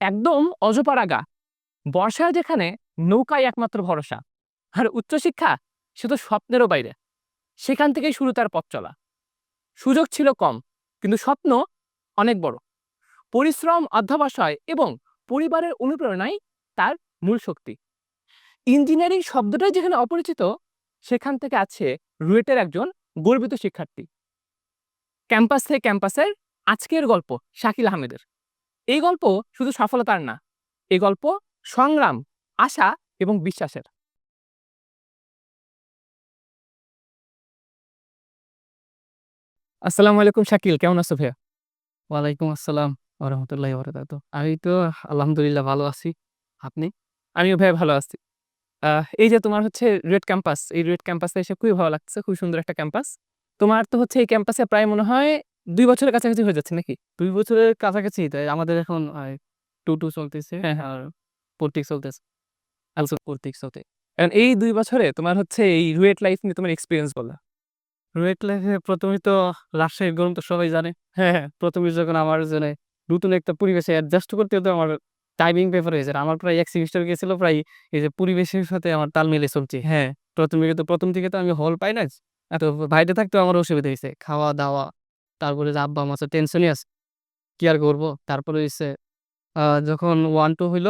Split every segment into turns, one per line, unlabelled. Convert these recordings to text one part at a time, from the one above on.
একদম অজপাড়া গা। বর্ষায় যেখানে নৌকায় একমাত্র ভরসা। আর উচ্চশিক্ষা, সে তো স্বপ্নেরও বাইরে। সেখান থেকেই শুরু তার পথ চলা। সুযোগ ছিল কম, কিন্তু স্বপ্ন অনেক বড়। পরিশ্রম, অধ্যাবসায় এবং পরিবারের অনুপ্রেরণাই তার মূল শক্তি। ইঞ্জিনিয়ারিং শব্দটাই যেখানে অপরিচিত, সেখান থেকে আছে রুয়েটের একজন গর্বিত শিক্ষার্থী। ক্যাম্পাস থেকে ক্যাম্পাসের আজকের গল্প শাকিল আহমেদের। এই গল্প শুধু সফলতার না এই গল্প সংগ্রাম আশা এবং বিশ্বাসের। আসসালামু আলাইকুম শাকিল কেমন আছো ভাইয়া?
ওয়ালাইকুম আসসালাম ওরহমতুল্লাহ বরকাত আমি তো আলহামদুলিল্লাহ ভালো আছি। আপনি?
আমিও ভাই ভালো আছি। আহ, এই যে তোমার হচ্ছে রেড ক্যাম্পাস এই রেড ক্যাম্পাসে এসে খুবই ভালো লাগছে খুব সুন্দর একটা ক্যাম্পাস। তোমার তো হচ্ছে এই ক্যাম্পাসে প্রায় মনে হয় দুই বছরের কাছাকাছি হয়ে যাচ্ছে নাকি?
দুই বছরের কাছাকাছি তাই আমাদের এখন টু টু চলতেছে
হ্যাঁ, হ্যাঁ।
আর প্রতীক চলতেছে। আলসো প্রতীক চলতে
কারণ এই দুই বছরে তোমার হচ্ছে এই রুয়েট লাইফ নিয়ে তোমার এক্সপিরিয়েন্স বলা।
রুয়েট লাইফে প্রথমেই তো রাজশাহীর গরম তো সবাই জানে।
হ্যাঁ হ্যাঁ।
প্রথমে যখন আমার জন্য নতুন একটা পরিবেশে অ্যাডজাস্ট করতে হতো আমার টাইমিং পেপার হয়েছে আমার প্রায় এক সেমিস্টার গেছিল প্রায় এই যে পরিবেশের সাথে আমার তাল মিলে চলছে।
হ্যাঁ।
প্রথমে তো প্রথম থেকে তো আমি হল পাই না এত বাইরে থাকতে আমার অসুবিধা হয়েছে। খাওয়া দাওয়া তারপরে যে আব্বা আমার টেনশনই আছে। কি আর করব? তারপরে হচ্ছে যখন ওয়ান টু হইল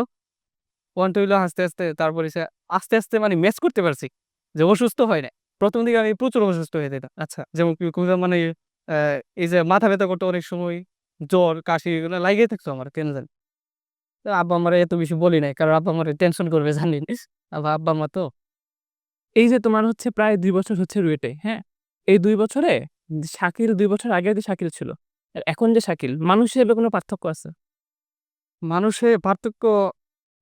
ওয়ান টু হইল আস্তে আস্তে তারপরে হচ্ছে আস্তে আস্তে মানে ম্যাচ করতে পারছি যে অসুস্থ হয় না প্রথম দিকে আমি প্রচুর অসুস্থ হয়ে যেতাম।
আচ্ছা
যেমন মানে এই যে মাথা ব্যথা করতে অনেক সময়, জ্বর, কাশি, এগুলো লাগিয়ে থাকতো আমার, কেন জানি। আব্বা আমার এত বেশি বলি নাই, কারণ আব্বা আমার টেনশন করবে, জানি আবার আব্বা মা তো।
এই যে তোমার হচ্ছে প্রায় দুই বছর হচ্ছে রুয়েটে হ্যাঁ? এই দুই বছরে শাকিল দুই বছর আগে যে শাকিল ছিল আর এখন যে শাকিল মানুষ হিসেবে কোনো পার্থক্য আছে?
মানুষের পার্থক্য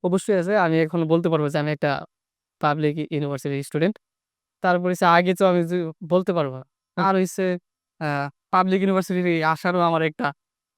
অবশ্যই আছে। আমি এখন বলতে পারব যে আমি একটা পাবলিক ইউনিভার্সিটির স্টুডেন্ট তারপরে হচ্ছে আগে তো আমি বলতে পারব আর হচ্ছে পাবলিক ইউনিভার্সিটি আসারও আমার একটা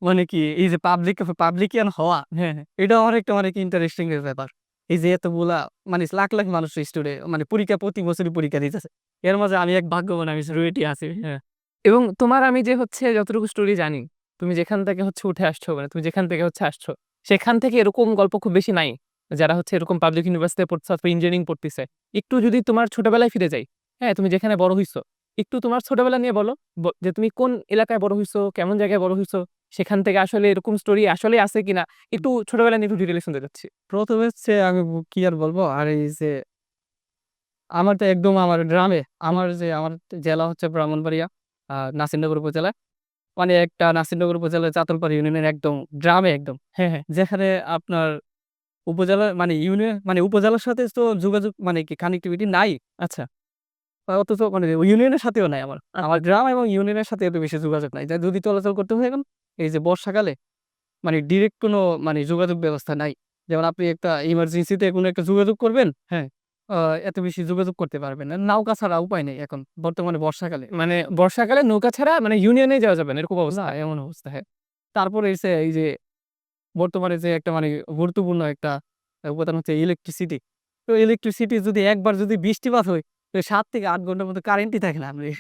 মানে কি এই যে পাবলিক পাবলিকিয়ান হওয়া
হ্যাঁ হ্যাঁ।
এটা আমার একটা মানে কি ইন্টারেস্টিং ব্যাপার। এই যে এতগুলা মানে লাখ লাখ মানুষ স্টুডেন্ট মানে পরীক্ষা প্রতি বছরই পরীক্ষা দিতেছে। এর মাঝে আমি এক ভাগ্যবান আমি রুয়েটি আছি। হ্যাঁ।
এবং তোমার আমি যে হচ্ছে যতটুকু স্টোরি জানি, তুমি যেখান থেকে হচ্ছে উঠে আসছো মানে তুমি যেখান থেকে হচ্ছে আসছো, সেখান থেকে এরকম গল্প খুব বেশি নাই। যারা হচ্ছে এরকম পাবলিক ইউনিভার্সিটি পড়ছে অথবা ইঞ্জিনিয়ারিং পড়তেছে, একটু যদি তোমার ছোটবেলায় ফিরে যাই হ্যাঁ তুমি যেখানে বড় হইছো, একটু তোমার ছোটবেলা নিয়ে বলো যে তুমি কোন এলাকায় বড় হইছো, কেমন জায়গায় বড় হইছো, সেখান থেকে আসলে এরকম স্টোরি আসলে আছে কিনা, একটু ছোটবেলা নিয়ে একটু ডিটেলে শুনতে যাচ্ছি
প্রথমে হচ্ছে আমি কি আর বলব, আর এই যে আমার তো একদম আমার গ্রামে, আমার যে, আমার জেলা হচ্ছে ব্রাহ্মণবাড়িয়া। নাসিরনগর উপজেলা মানে একটা নাসিরনগর উপজেলা চাতলপাড়া ইউনিয়নের একদম গ্রামে একদম।
হ্যাঁ হ্যাঁ।
যেখানে আপনার উপজেলা মানে ইউনিয়ন মানে উপজেলার সাথে তো যোগাযোগ মানে কি কানেক্টিভিটি নাই।
আচ্ছা।
অথচ মানে ইউনিয়নের সাথেও নাই আমার। আমার গ্রাম এবং ইউনিয়নের সাথে এত বেশি যোগাযোগ নাই। যা যদি চলাচল করতে হয় এখন এই যে বর্ষাকালে মানে ডিরেক্ট কোনো মানে যোগাযোগ ব্যবস্থা নাই। যেমন আপনি একটা ইমার্জেন্সিতে কোনো একটা যোগাযোগ করবেন
হ্যাঁ।
এত বেশি যোগাযোগ করতে পারবেন না। নৌকা ছাড়া উপায় নেই এখন বর্তমানে বর্ষাকালে।
মানে বর্ষাকালে নৌকা ছাড়া মানে ইউনিয়নে যাওয়া যাবে না এরকম অবস্থা।
এমন অবস্থা হ্যাঁ। তারপরে এসে এই যে বর্তমানে যে একটা মানে গুরুত্বপূর্ণ একটা উপাদান হচ্ছে ইলেকট্রিসিটি তো ইলেকট্রিসিটি যদি একবার যদি বৃষ্টিপাত হয় তো সাত থেকে আট ঘণ্টার মতো কারেন্টই থাকে না আমি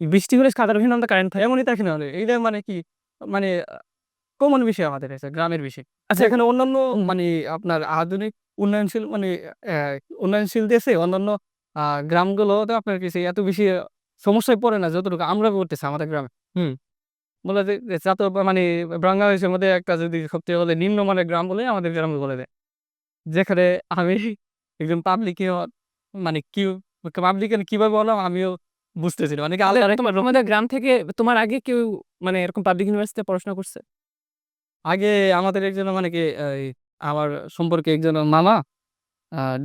বৃষ্টি হলে সাধারণ আমরা কারেন্ট থাকে
এমনই থাকে না হলে এইটা মানে কি মানে কমন বিষয় আমাদের কাছে গ্রামের বিষয়।
আচ্ছা
এখানে অন্যান্য মানে আপনার আধুনিক উন্নয়নশীল মানে উন্নয়নশীল দেশে অন্যান্য আহ, গ্রামগুলোতে আপনার কিছু এত বেশি সমস্যায় পড়ে না যতটুকু আমরা করতেছি আমাদের গ্রামে?
হুম।
বলে যে যে চাত মানে বাংলাদেশের মধ্যে একটা যদি সবচেয়ে বলে নিম্নমানের গ্রাম বলে আমাদের গ্রামে বলে দেয়। যেখানে আমি একজন পাবলিক মানে কি পাবলিক কীভাবে বললাম আমিও বুঝতেছি না। অনেকে আলে
আরে তোমার তোমাদের গ্রাম থেকে তোমার আগে কেউ মানে এরকম পাবলিক ইউনিভার্সিটিতে পড়াশোনা করছে?
আগে আমাদের একজন মানে কি এই আমার সম্পর্কে একজন মামা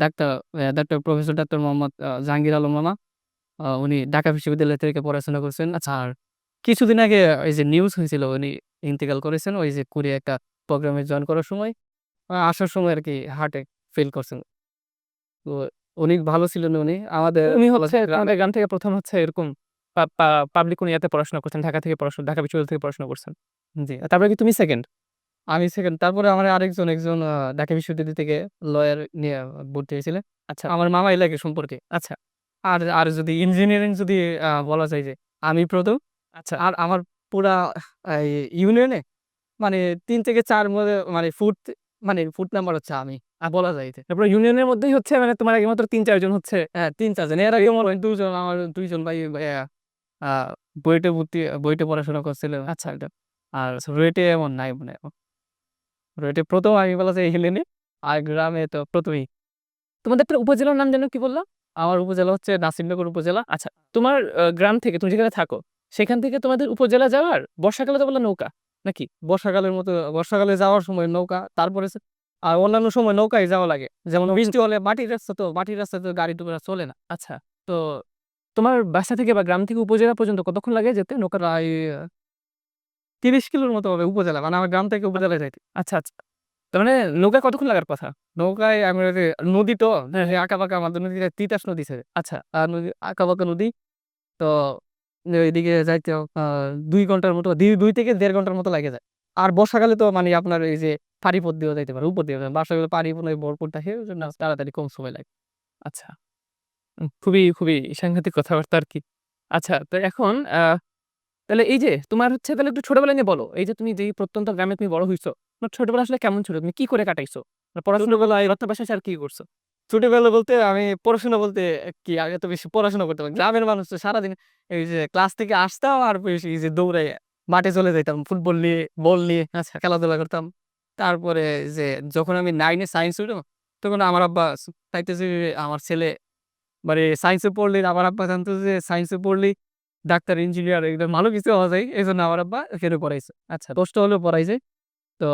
doctor doctor professor doctor Mohammad Jahangir Alam মামা। উনি ঢাকা বিশ্ববিদ্যালয় থেকে পড়াশোনা করছেন। আচ্ছা আর কিছুদিন আগে ওই যে নিউজ হয়েছিল উনি ইন্তেকাল করেছেন। ওই যে কোরিয়া একটা প্রোগ্রামে জয়েন করার সময় আসার সময় আর কি হার্টে ফেল করছেন। তো উনি ভালো ছিলেন উনি। আমাদের
উনি হচ্ছে তোমাদের গ্রাম থেকে প্রথম হচ্ছে এরকম পাবলিক উনি ইয়াতে পড়াশোনা করছেন ঢাকা থেকে পড়াশোনা ঢাকা বিশ্ববিদ্যালয় থেকে পড়াশোনা করছেন।
জি
তারপরে কি তুমি সেকেন্ড
আমি সেকেন্ড তারপরে আমার আরেকজন একজন ঢাকা বিশ্ববিদ্যালয় থেকে লয়ার নিয়ে ভর্তি হয়েছিলেন
আচ্ছা।
আমার মামা এলাকায় সম্পর্কে।
আচ্ছা।
আর আর যদি ইঞ্জিনিয়ারিং যদি বলা যায় যে আমি প্রথম
আচ্ছা।
আর আমার পুরা ইউনিয়নে মানে তিন থেকে চার মধ্যে মানে ফুট মানে ফুট নাম্বার হচ্ছে আমি আর বলা যায় যে
তারপর ইউনিয়নের মধ্যেই হচ্ছে মানে তোমার আগে মাত্র তিন চারজন হচ্ছে?
হ্যাঁ তিন চারজন। এর আগে আমার দুজন আমার দুইজন ভাই ভাইয়া আহ, বুয়েটে ভর্তি বুয়েটে পড়াশোনা করছিল।
আচ্ছা।
এটা আর রুয়েটে এমন নাই মানে রুয়েটে প্রথম আমি বলা যায় হেলেনে আর গ্রামে তো প্রথমেই।
তোমাদের একটা উপজেলার নাম যেন কি বলল?
আমার উপজেলা হচ্ছে নাসিরনগর উপজেলা।
আচ্ছা তোমার গ্রাম থেকে তুমি যেখানে থাকো সেখান থেকে তোমাদের উপজেলা যাওয়ার বর্ষাকালে তো বলল নৌকা নাকি?
বর্ষাকালের মতো বর্ষাকালে যাওয়ার সময় নৌকা তারপরে আর অন্যান্য সময় নৌকায় যাওয়া লাগে। যেমন বৃষ্টি হলে মাটির রাস্তা তো মাটির রাস্তায় তো গাড়ি টুকরা চলে না।
আচ্ছা তো তোমার বাসা থেকে বা গ্রাম থেকে উপজেলা পর্যন্ত কতক্ষণ লাগে যেতে? নৌকা
তিরিশ কিলোর মতো হবে উপজেলা মানে আমার গ্রাম থেকে উপজেলায় যাইতে।
আচ্ছা আচ্ছা। তার মানে নৌকা কতক্ষণ লাগার কথা?
নৌকায় আমি নদী তো আঁকা বাঁকা আমাদের নদীটা তিতাস নদী ছেড়ে
আচ্ছা।
আর নদী আঁকা বাঁকা নদী। তো ওইদিকে যাইতে দুই ঘণ্টার মতো দুই থেকে দেড় ঘণ্টার মতো লাগে যায়। আর বর্ষাকালে তো মানে আপনার এই যে পানি পথ দিয়েও যাইতে পারে উপর দিয়ে বর্ষাকালে পানি ভরপুর থাকে ওই জন্য তাড়াতাড়ি কম সময় লাগে।
আচ্ছা। খুবই খুবই সাংঘাতিক কথাবার্তা আর কি। আচ্ছা তো এখন আহ, তাহলে এই যে তোমার হচ্ছে তাহলে একটু ছোটবেলা নিয়ে বলো। এই যে তুমি যেই প্রত্যন্ত গ্রামে তুমি বড় হইছো তোমার ছোটবেলা আসলে কেমন ছিল? তুমি কি করে কাটাইছো? মানে পড়াশোনা আর কি করছ?
ছোটবেলা বলতে আমি পড়াশোনা বলতে কি আগে তো বেশি পড়াশোনা করতে পারি গ্রামের মানুষ তো সারাদিন এই যে ক্লাস থেকে আসতাম আর বেশি এই যে দৌড়ে মাঠে চলে যেতাম ফুটবল নিয়ে বল নিয়ে
আচ্ছা
খেলাধুলা করতাম। তারপরে যে যখন আমি নাইনে সায়েন্স উঠো তখন আমার আব্বা চাইতেছে যে আমার ছেলে মানে সায়েন্সে পড়লি আমার আব্বা জানতো যে সায়েন্সে পড়লে ডাক্তার ইঞ্জিনিয়ার একদম ভালো কিছু হওয়া যায় এই জন্য আমার আব্বা এখানে পড়াইছে।
আচ্ছা।
কষ্ট হলেও পড়াইছে। তো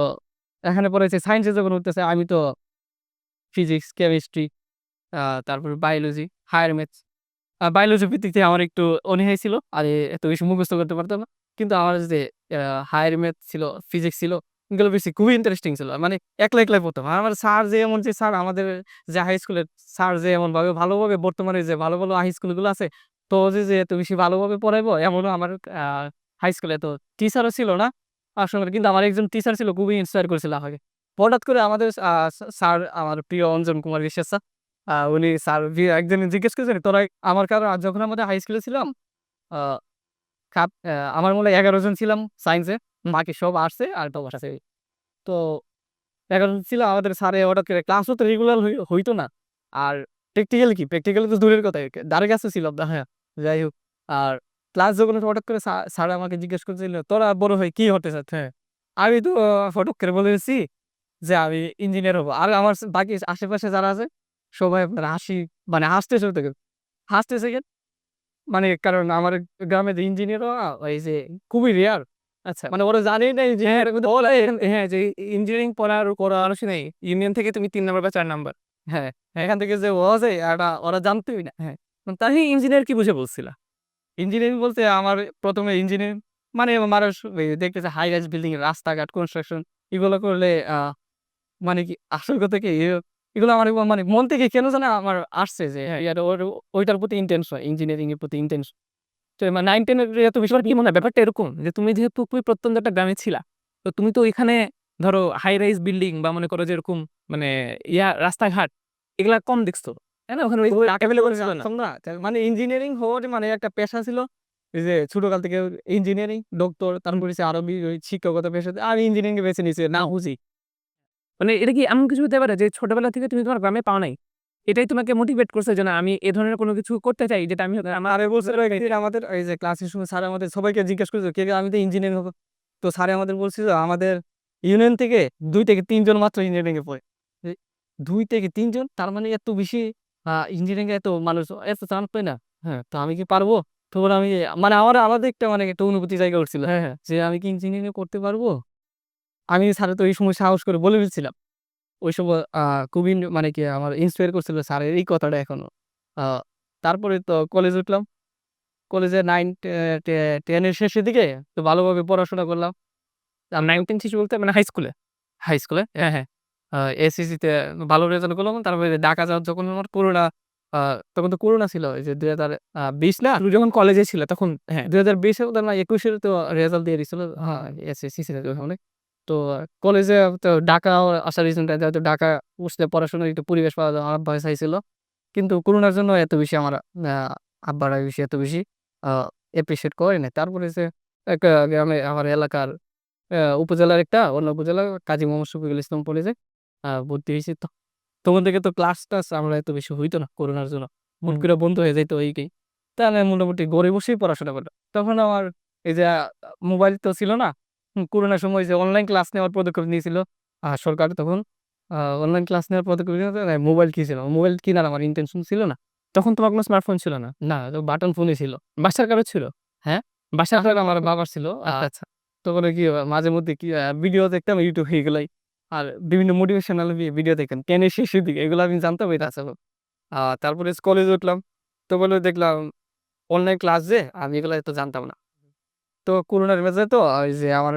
এখানে পড়াইছে সায়েন্সে যখন উঠতেছে আমি তো ফিজিক্স কেমিস্ট্রি তারপর বায়োলজি হায়ার ম্যাথস বায়োলজি ভিত্তিক থেকে আমার একটু অনীহাই ছিল আর এত বেশি মুখস্থ করতে পারতাম না। কিন্তু আমার যে হায়ার ম্যাথ ছিল ফিজিক্স ছিল এগুলো বেশি খুবই ইন্টারেস্টিং ছিল মানে একলা একলাই পড়তাম। আমার স্যার যে এমন যে স্যার আমাদের যে হাই স্কুলের স্যার যে এমন ভাবে ভালোভাবে বর্তমানে যে ভালো ভালো হাই স্কুলগুলো আছে তো যে যে, এত বেশি ভালোভাবে পড়াইবো এমনও আমার হাই স্কুলে তো টিচারও ছিল না আসলে, কিন্তু আমার একজন টিচার ছিল, খুবই ইন্সপায়ার করেছিল আমাকে। হঠাৎ করে আমাদের স্যার, আমার প্রিয় অঞ্জন কুমার বিশ্বাস স্যার উনি স্যার একদিন জিজ্ঞেস করেছেন, তোরা আমার কারণ যখন আমাদের হাই স্কুলে ছিলাম আমার মনে হয় এগারো জন ছিলাম সায়েন্সে বাকি সব আর্টসে আর তো আছে তো এগারো জন ছিল আমাদের স্যারে হঠাৎ করে ক্লাসও তো রেগুলার হইতো না। আর প্র্যাকটিক্যাল কি? প্র্যাকটিক্যাল তো দূরের কথা দ্বারে কাছে ছিলাম হ্যাঁ। যাই হোক আর ক্লাস যখন হঠাৎ করে স্যার আমাকে জিজ্ঞেস করছিল তোরা বড় হয়ে কি হতে চাচ্ছে? হ্যাঁ আমি তো ফটক করে বলে দিচ্ছি যে আমি ইঞ্জিনিয়ার হব। আর আমার বাকি আশেপাশে যারা আছে সবাই আপনার হাসি মানে হাসতেছে তো হাসতেছে কেন মানে কারণ আমার গ্রামে যে ইঞ্জিনিয়ার ওই যে খুবই রেয়ার
আচ্ছা।
মানে ওরা জানেই নাই যে
হ্যাঁ বলে, হ্যাঁ যে ইঞ্জিনিয়ারিং পড়ার করা আলোচনা নেই। ইউনিয়ন থেকে তুমি তিন নম্বর বা চার নম্বর
হ্যাঁ এখান থেকে যে ও এটা ওরা জানতোই না। হ্যাঁ।
তাই ইঞ্জিনিয়ার কি বুঝে বলছিলা?
ইঞ্জিনিয়ারিং বলতে আমার প্রথমে ইঞ্জিনিয়ারিং মানে মানুষ দেখতেছে হাই রাইজ বিল্ডিং রাস্তাঘাট কনস্ট্রাকশন এগুলো করলে মানে কি আসল কথা কি? এগুলো আমার মানে মন থেকে কেন জানে আমার আসছে যে
হ্যাঁ।
ওইটার প্রতি ইন্টেন্স হয় ইঞ্জিনিয়ারিং এর প্রতি ইন্টেন্স তো নাইন টেনের বেশি
তোমার কি মনে হয়? ব্যাপারটা এরকম যে, তুমি যেহেতু খুবই প্রত্যন্ত একটা গ্রামে ছিলা, তো তুমি তো ওইখানে ধরো হাই রাইজ বিল্ডিং বা মনে করো যে এরকম মানে ইয়া রাস্তাঘাট, এগুলা কম দেখছ। না ওখানে ওই available ছিল না।
জানতাম মানে ইঞ্জিনিয়ারিং হওয়ার মানে একটা পেশা ছিল এই যে ছোটকাল থেকে ইঞ্জিনিয়ারিং ডক্টর তারপরে সে আরবি ওই শিক্ষকতা পেশা আমি ইঞ্জিনিয়ারিং বেছে নিয়েছি না বুঝি
মানে এটা কি এমন কিছু হতে পারে যে ছোটবেলা থেকে তুমি তোমার গ্রামে পাও নাই? এটাই তোমাকে মোটিভেট করছে যে না আমি এ ধরনের কোনো কিছু করতে চাই যেটা আমি আমার
আরে বলছে আমাদের এই যে ক্লাসের সময় স্যার আমাদের সবাইকে জিজ্ঞেস করেছে কে আমি তো ইঞ্জিনিয়ারিং হব? তো স্যার আমাদের বলছিল আমাদের ইউনিয়ন থেকে দুই থেকে তিনজন মাত্র ইঞ্জিনিয়ারিং এ পড়ে। দুই থেকে তিনজন তার মানে এত বেশি ইঞ্জিনিয়ারিং এত মানুষ এত চান্স পায় না। হ্যাঁ তো আমি কি পারব? তখন আমি মানে আমার আলাদা একটা মানে একটা অনুভূতি জায়গা উঠছিল।
হ্যাঁ হ্যাঁ
যে আমি কি ইঞ্জিনিয়ারিং করতে পারব? আমি স্যার তো এই সময় সাহস করে বলে ফেলছিলাম। ওই সময় খুবই মানে কি আমার ইন্সপায়ার করছিল স্যারের এই কথাটা এখনও। তারপরে তো কলেজ উঠলাম। কলেজে নাইন টেনের শেষের দিকে তো ভালোভাবে পড়াশোনা করলাম।
নাইন টেন শিশু বলতে মানে হাই স্কুলে
হাই স্কুলে হ্যাঁ হ্যাঁ। এসএসসিতে ভালো রেজাল্ট করলাম। তারপরে ঢাকা যাওয়ার যখন আমার করোনা তখন তো করোনা ছিল যে দুই হাজার বিশ না?
যখন কলেজে ছিল তখন হ্যাঁ
দুই হাজার বিশে না একুশের তো রেজাল্ট দিয়ে দিছিল। হ্যাঁ এসএসসি ওখানে। তো কলেজে তো ঢাকা আসার রিজনটা যেহেতু ঢাকা বসলে পড়াশোনার একটু পরিবেশ পাওয়া যায় আমার ভয় চাইছিল। কিন্তু করোনার জন্য এত বেশি আমার আহ, আব্বারা বেশি এত বেশি এপ্রিসিয়েট করে না তারপরে যে একটা গ্রামে আমার এলাকার উপজেলার একটা অন্য উপজেলা কাজী মোহাম্মদ শফিকুল ইসলাম কলেজে ভর্তি হইছি তো তখন থেকে তো ক্লাস-টাস আমরা এত বেশি হইতো না করোনার জন্য। হুট করে বন্ধ হয়ে যাইতো এই-এই। তাহলে মোটামুটি ঘরে বসেই পড়াশোনা করতাম। তখন আমার এই যে মোবাইল তো ছিল না। করোনার সময় যে অনলাইন ক্লাস নেওয়ার পদক্ষেপ নিয়েছিল আ সরকার তখন। অনলাইন ক্লাস নেওয়ার পদক্ষেপ মোবাইল কিনছিল। মোবাইল কিনার আমার ইনটেনশন ছিল না।
তখন তোমার কোনো স্মার্টফোন ছিল না?
না, তো বাটন ফোনই ছিল।
বাসার কারও ছিল?
হ্যাঁ?
বাসার
বাসার আমার বাবার ছিল।
আচ্ছা, আচ্ছা।
তখন কি মাঝে মধ্যে কি ভিডিও দেখতাম YouTube এগুলাই। আর বিভিন্ন মোটিভেশনাল ভিডিও দেখতাম। টেনের শেষের দিকে, এগুলো আমি জানতাম এটা আছে। আ, তারপরে কলেজে উঠলাম। তখন দেখলাম অনলাইন ক্লাস যে, আমি এগুলা এত জানতাম না। তো করোনার মাঝে তো, ওই যে আমার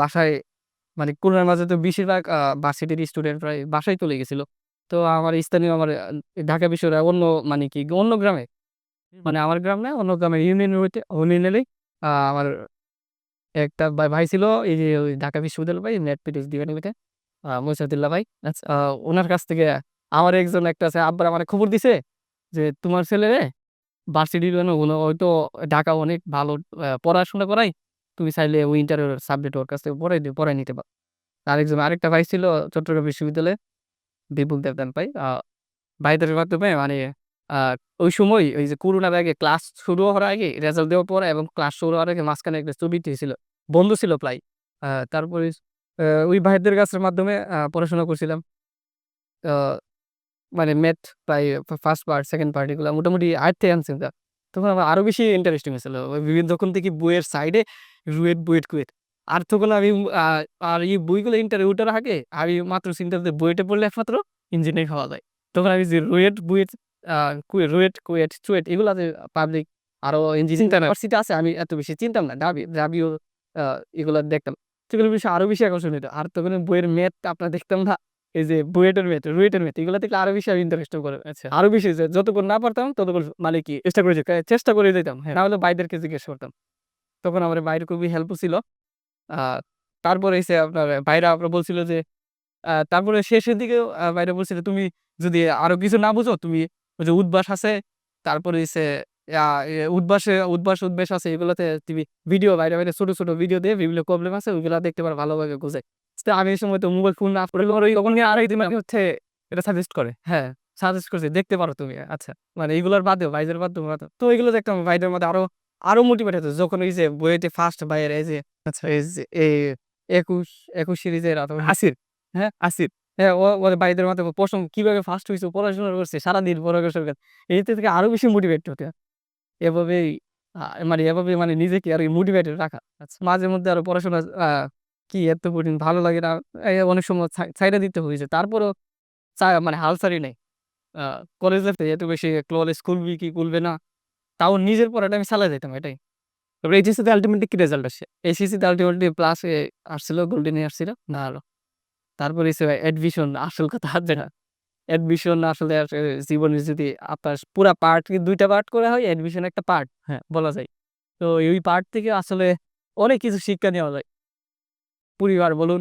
বাসায় মানে করোনার মাঝে তো বেশিরভাগ ভার্সিটির স্টুডেন্ট প্রায় বাসায় চলে গেছিল। তো আমার স্থানীয় আমার ঢাকা বিশ্ববিদ্যালয়ের অন্য মানে কি, অন্য গ্রামে মানে আমার গ্রাম না, অন্য গ্রামের ইউনিয়নের হইতে ইউনিয়নেরই আমার একটা ভাই ছিল এই যে ঢাকা বিশ্ববিদ্যালয় ভাই নেট পিটিএস ডিপার্টমেন্টে আ মইসাদুল্লাহ ভাই। আচ্ছা আ কাছ থেকে আমার একজন একটা আছে আব্বার আমারে খবর দিছে যে, "তোমার হলো হয়তো ঢাকা অনেক ভালো পড়াশোনা করায়। তুমি চাইলে ওই ইন্টারের সাবজেক্ট ওর কাছ থেকে পড়াই দি পড়ায় নিতে পারো।" আরেকজন আরেকটা ভাই ছিল চট্টগ্রাম বিশ্ববিদ্যালয়ে বিপুল দেবদান ভাই। ভাইদের মাধ্যমে মানে আ ওই সময় ওই যে করোনার আগে ক্লাস শুরু হওয়ার আগে রেজাল্ট দেওয়ার পরে এবং ক্লাস শুরু হওয়ার আগে মাঝখানে একটা ছবি দিয়েছিল। বন্ধ ছিল প্রায়। তারপরে ওই ভাইদের কাছের মাধ্যমে পড়াশোনা করছিলাম। আ মানে ম্যাথ প্রায় ফার্স্ট পার্ট, সেকেন্ড পার্ট এগুলা মোটামুটি আয়ত্তে আনছি যা। তখন আমার আরও বেশি ইন্টারেস্টিং হয়েছিল। ওই বিভিন্ন তখন থেকে বইয়ের সাইডে রুয়েট, বুয়েট, কুয়েট। আর তখন আমি আর এই বইগুলো ইন্টারে উঠার আগে আমি মাত্র চিন্তা বুয়েটে পড়লে একমাত্র ইঞ্জিনিয়ারিং হওয়া যায়। তখন আমি যে রুয়েট, বুয়েট, রুয়েট, কুয়েট, চুয়েট এগুলাতে পাবলিক আরও ইঞ্জিনিয়ারিং ইউনিভার্সিটি আছে আমি এত বেশি চিনতাম না। ঢাবি ঢাবিও আ এগুলা দেখতাম। বিষয়ে আরও বেশি আকর্ষণ হইতো। আর তখন বইয়ের ম্যাথ আপনার দেখতাম না। এই যে বুয়েটের ম্যাথ, রুয়েটের ম্যাথ এগুলা আরও বেশি আমি ইন্টারেস্ট করে।
আচ্ছা।
আরও বেশি যে যতক্ষণ না পারতাম ততক্ষণ মানে কি চেষ্টা করে চেষ্টা করে যাইতাম।
হ্যাঁ।
না হলে ভাইদেরকে জিজ্ঞেস করতাম। তখন আমার ভাইয়ের খুবই হেল্প ছিল। তারপরে হইছে আপনার ভাইরা আপনার বলছিল যে তারপরে শেষের দিকে আ ভাইরা বলছিল, "তুমি যদি আরও কিছু না বুঝো তুমি ওই যে উদ্বাস আছে, তারপরে এ উদ্বাসে উদ্বাস উদ্বেশ আছে এগুলাতে তুমি ভিডিও বাইরে, বাইরে ছোট, ছোট ভিডিও দিয়ে বিভিন্ন প্রবলেম আছে ওইগুলা দেখতে পারো ভালোভাবে বুঝায়।" আমি এই সময় তো মোবাইল ফোন না পড়লে ওই তখন আরেকদিন আমি হচ্ছে
এটা সাজেস্ট করে?
হ্যাঁ, সাজেস্ট করছে দেখতে পারো তুমি। আচ্ছা। মানে এগুলোর বাদেও ভাইদের মাধ্যমে তো এগুলো দেখতাম ভাইদের মধ্যে আরও, আরও মোটিভেট হতো। যখন ওই যে বুয়েটে ফার্স্ট ভাইয়ের এই যে
আচ্ছা।
এই যে এই ২১, ২১ সিরিজের অথবা
আসির,
হ্যাঁ?
আসির।
হ্যাঁ, প্রথম কীভাবে ফার্স্ট হইছে, পড়াশোনা করছে, সারাদিন পড়াশোনা করছে। এতে থেকে আরও বেশি মোটিভেট হতে। মানে এভাবে মানে নিজেকে মোটিভেটেড রাখা।
আচ্ছা।
মাঝে মধ্যে আরও পড়াশোনা কি এত কঠিন ভালো লাগে না। অনেক সময় দিতে হয়েছে। তারপরেও মানে হাল ছাড়ি নাই। কলেজ লাইফে এত বেশি কলেজ খুলবি কি খুলবে না। তাও নিজের পড়াটা আমি চালায় যাইতাম এটাই।
তারপরে এইচএসসি তে আল্টিমেটলি কি রেজাল্ট আসছে?
এসএসসি তে আল্টিমেটলি প্লাস আসছিল, গোল্ডেন আসছিল। ভালো। তারপরে হইছে অ্যাডমিশন আসল কথা যেটা। অ্যাডমিশন আসলে জীবনের যদি আপনার পুরা পার্ট ২ টা পার্ট করা হয়, অ্যাডমিশন একটা পার্ট হ্যাঁ, বলা যায়। তো ওই পার্ট থেকে আসলে অনেক কিছু শিক্ষা নেওয়া যায়। পরিবার বলুন,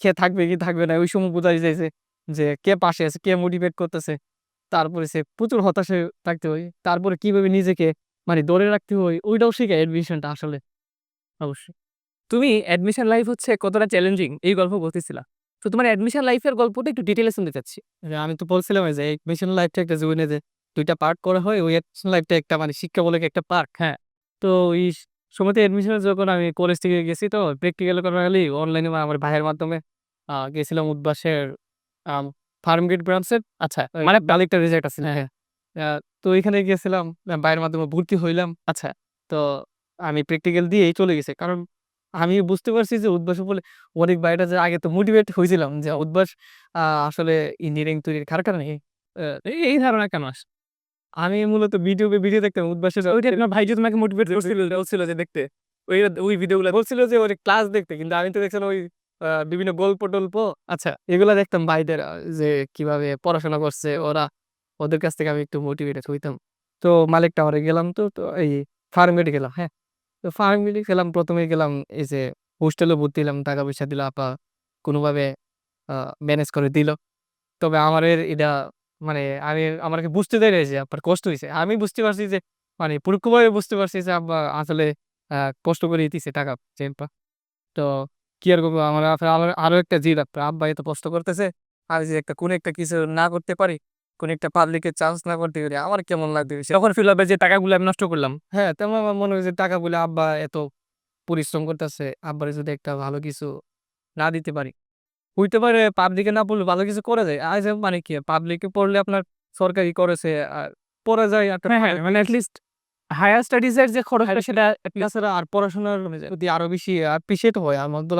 কে থাকবে কি থাকবে না ওই সময় বোঝা যাইছে যে কে পাশে আছে, কে মোটিভেট করতেছে। তারপরে সে প্রচুর হতাশায় থাকতে হয়। তারপরে কীভাবে নিজেকে মানে ধরে রাখতে হয় ওইটাও শিখায় অ্যাডমিশনটা আসলে। অবশ্যই।
তুমি অ্যাডমিশন লাইফ হচ্ছে কতটা চ্যালেঞ্জিং এই গল্প বলতেছিলা। তো তোমার অ্যাডমিশন লাইফের গল্পটা একটু ডিটেইলে শুনতে চাচ্ছি।
আমি তো বলছিলাম যে অ্যাডমিশন লাইফটা একটা জীবনে যে ২ টা পার্ট করা হয়, ওই অ্যাডমিশন লাইফটা একটা মানে শিক্ষামূলক একটা পার্ট।
হ্যাঁ।
তো ওই সময়তে অ্যাডমিশন যখন আমি কলেজ থেকে গেছি তো প্র্যাকটিক্যাল করার আগেই অনলাইনে আমার ভাইয়ের মাধ্যমে গেছিলাম উদ্বাসের ফার্ম গেট ব্রাঞ্চের
আচ্ছা, মানে
কালেক্টর রেজাল্ট আছে। হ্যাঁ, হ্যাঁ। তো ওইখানে গেছিলাম ভাইয়ের মাধ্যমে ভর্তি হইলাম।
আচ্ছা।
তো আমি প্র্যাকটিক্যাল দিয়েই চলে গেছি। কারণ আমি বুঝতে পারছি যে উদ্বাস বলে অনেক ভাইরা যে আগে তো মোটিভেট হইছিলাম যে উদ্বাস আ আসলে ইঞ্জিনিয়ারিং তৈরির কারখানা। আ
এই, এই ধারণা কেন আসে?
আমি মূলত ভিডিও ভিডিও দেখতাম উদ্বাসের
ওইটা তোমার ভাই যে তোমাকে মোটিভেট করছিল, বলছিল যে দেখতে। ওই, ওই ভিডিওগুলা
বলছিল যে ওর ক্লাস দেখতে কিন্তু আমি তো দেখছিলাম ওই বিভিন্ন গল্প-টল্প
আচ্ছা।
এগুলা দেখতাম ভাইদের যে কীভাবে পড়াশোনা করছে ওরা। ওদের কাছ থেকে আমি একটু মোটিভেটেড হইতাম। তো মালিক টাওয়ারে গেলাম তো, তো এই ফার্ম গেটে গেলাম, হ্যাঁ। তো ফার্ম ১ম এ গেলাম এই যে হোস্টেলে ভর্তি হইলাম, টাকা-পয়সা দিল আপা। কোনোভাবে ম্যানেজ করে দিল। তবে আমার এটা মানে আমি আমাকে বুঝতে দেয় যে আব্বার কষ্ট হয়েছে আমি বুঝতে পারছি যে মানে পরোক্ষভাবে বুঝতে পারছি যে আব্বা আসলে কষ্ট করে দিছে টাকা চেম্পা। তো কি আর করব আমার আরো- আরও একটা জিদ আব্বা এত কষ্ট করতেছে আমি যে একটা কোন একটা কিছু না করতে পারি কোন একটা পাবলিকে চান্স না করতে পারি আমার কেমন বিষয়টা?
তখন ফিল হবে যে টাকাগুলো আমি নষ্ট করলাম।
হ্যাঁ তেমন আমার মনে হয় যে টাকা বলে আব্বা এত পরিশ্রম করতেছে আব্বার যদি একটা ভালো কিছু না দিতে পারি। হইতে পারে পাবলিকে না পড়লে ভালো কিছু করে যায়। আজ মানে কি পাবলিকে পড়লে আপনার সরকারি করেছে আর পড়ে যায়
হ্যাঁ হ্যাঁ মানে অ্যাটলিস্ট হায়ার স্টাডিজ এর যে খরচটা সেটা
তাছাড়া আর পড়াশোনার প্রতি আরও বেশি অ্যাপ্রিসিয়েট হয় আর মধ্যে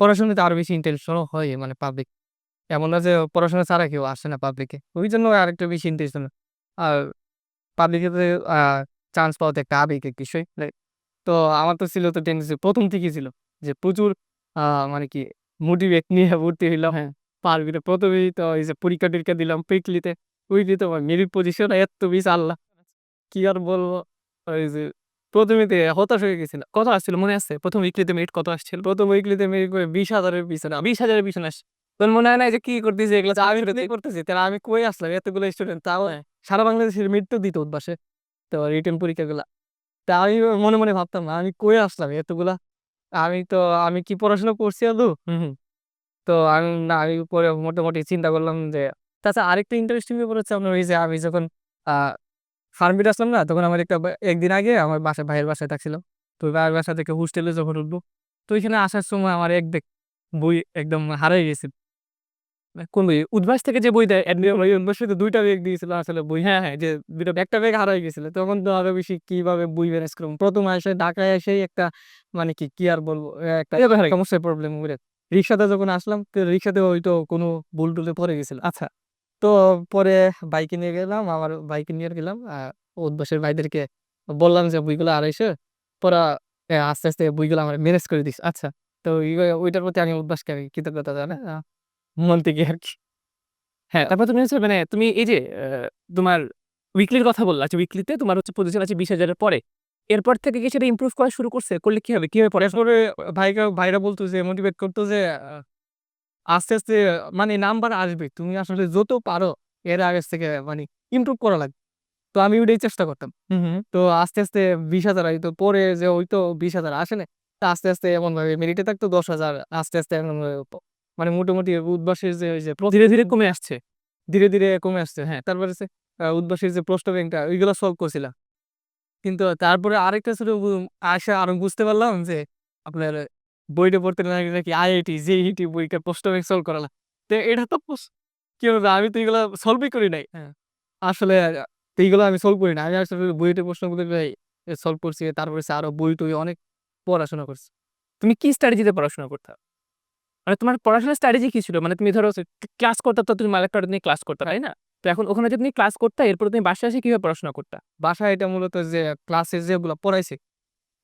পড়াশোনাতে আরও বেশি ইন্টারেস্টও হয় মানে পাবলিক এমন না যে পড়াশোনা ছাড়া কেউ আসে না পাবলিকে ওই জন্য আরেকটু বেশি ইন্টারেস্ট আর পাবলিকে তো চান্স পাওয়াতে একটা আবেগের বিষয়। তো আমার তো ছিল তো টেন্ডেন্সি প্রথম থেকেই ছিল যে প্রচুর মানে কি মোটিভেট নিয়ে ভর্তি হইলাম। হ্যাঁ। পারবিতে প্রথমেই তো এই যে পরীক্ষা টরীক্ষা দিলাম পিকলিতে উইকলি তো মেরিট পজিশন এত বেশি আল্লাহ। কি আর বলব? ওই যে প্রথমেতে হতাশ হয়ে গেছিল
কত আসছিল? মনে আছে? প্রথম উইকলিতে মেরিট কত আসছিল?
প্রথম উইকলিতে মেরিট বিশ হাজারের পিছনে
বিশ হাজারের পিছনে আসছে। তোর মনে হয় না যে কি করতেছে? এগুলো
আমি করতেছি তাহলে আমি কই আসলাম? এতগুলো স্টুডেন্ট তাও সারা বাংলাদেশের মৃত্যু দিত উদ্বাসে তো রিটেন পরীক্ষাগুলা। তা আমি মনে মনে ভাবতাম আমি কই আসলাম এতগুলা? আমি তো আমি কি পড়াশোনা করছি আদৌ?
হুম
তো আমি না আমি পরে মোটামুটি চিন্তা করলাম যে তাছাড়া আরেকটা ইন্টারেস্টিং ব্যাপার হচ্ছে আপনার ওই যে আমি যখন ফার্মিট আসলাম না তখন আমার একটা একদিন আগে আমার বাসায় ভাইয়ের বাসায় থাকছিলাম তো ভাইয়ের বাসা থেকে হোস্টেলে যখন উঠবো তো ওইখানে আসার সময় আমার এক দেখ বই একদম হারাই গেছে
কোন বই? উদ্ভাস থেকে যে বই দেয় admission-
দুইটা ব্যাগ দিয়েছিল আসলে বই। হ্যাঁ হ্যাঁ যে দুইটা একটা ব্যাগ হারাই গেছিল। তখন তো আরও বেশি কীভাবে বই প্রথম এসে ঢাকায় একটা মানে কি কি আর বলব? একটা সমস্যার প্রবলেম রিক্সাতে যখন আসলাম তো রিক্সাতে হয়তো কোনো টুলে গেছিল।
আচ্ছা
তো পরে বাইকে নিয়ে গেলাম আমার বাইকে নিয়ে গেলাম আহ, উদ্বাসের ভাইদেরকে বললাম যে বইগুলো আড়াইশো পরে আস্তে আস্তে বইগুলো আমার ম্যানেজ করে দিস। আচ্ছা তো ওইটার প্রতি আমি উদ্বাসকে আমি কৃতজ্ঞতা আহ, মন থেকে আর কি।
হ্যাঁ তারপর তুমি হচ্ছে মানে তুমি এই যে তোমার উইকলির কথা বললা যে উইকলিতে তোমার হচ্ছে পজিশন আছে বিশ হাজারের পরে। এরপর থেকে কি সেটা ইমপ্রুভ করা শুরু করছে? করলে কি হবে? কীভাবে পড়ে
পরে ভাইকে ভাইরা বলতো যে মোটিভেট করতো যে আস্তে আস্তে মানে নাম্বার আসবে। তুমি আসলে যত পারো এর আগে থেকে মানে ইমপ্রুভ করা লাগবে। তো আমি ওইটাই চেষ্টা করতাম। তো আস্তে আস্তে বিশ হাজার তো পরে যে ওই তো বিশ হাজার আসে না তা আস্তে আস্তে এমন ভাবে মেরিটে থাকতো দশ হাজার আস্তে আস্তে এমন ভাবে প- মানে মোটামুটি উদ্বাসের যে ওই যে
ধীরে ধীরে কমে আসছে।
ধীরে ধীরে কমে আসছে হ্যাঁ। তারপরে সে উদ্বাসের যে প্রশ্ন ব্যাংকটা ওইগুলো সলভ করছিলাম। কিন্তু তারপরে আরেকটা ছোট আসে আরও বুঝতে পারলাম যে আপনার বইটা পড়তে নাকি নাকি আইআইটি জেইটি বইটা প্রশ্ন ব্যাংক সলভ করালাম তো এটা তো কি বলব আমি তো এগুলো সলভই করি নাই। হ্যাঁ। আসলে এইগুলো আমি সলভ করি না আমি আসলে বইটা প্রশ্নগুলো সলভ করছি তারপরে সে আরও বই টই অনেক পড়াশোনা করছি।
তুমি কি স্ট্র্যাটেজিতে পড়াশোনা করতে? মানে তোমার পড়াশোনার স্ট্র্যাটেজি কি ছিল? মানে তুমি ধরো ক্লাস করতে তো তুমি মালিক নিয়ে ক্লাস করতে তাই না? তো এখন ওখানে যদি তুমি ক্লাস করতে এরপর তুমি বাসায় এসে কীভাবে পড়াশোনা করতে?
বাসায় এটা মূলত যে ক্লাসে যেগুলো পড়াইছে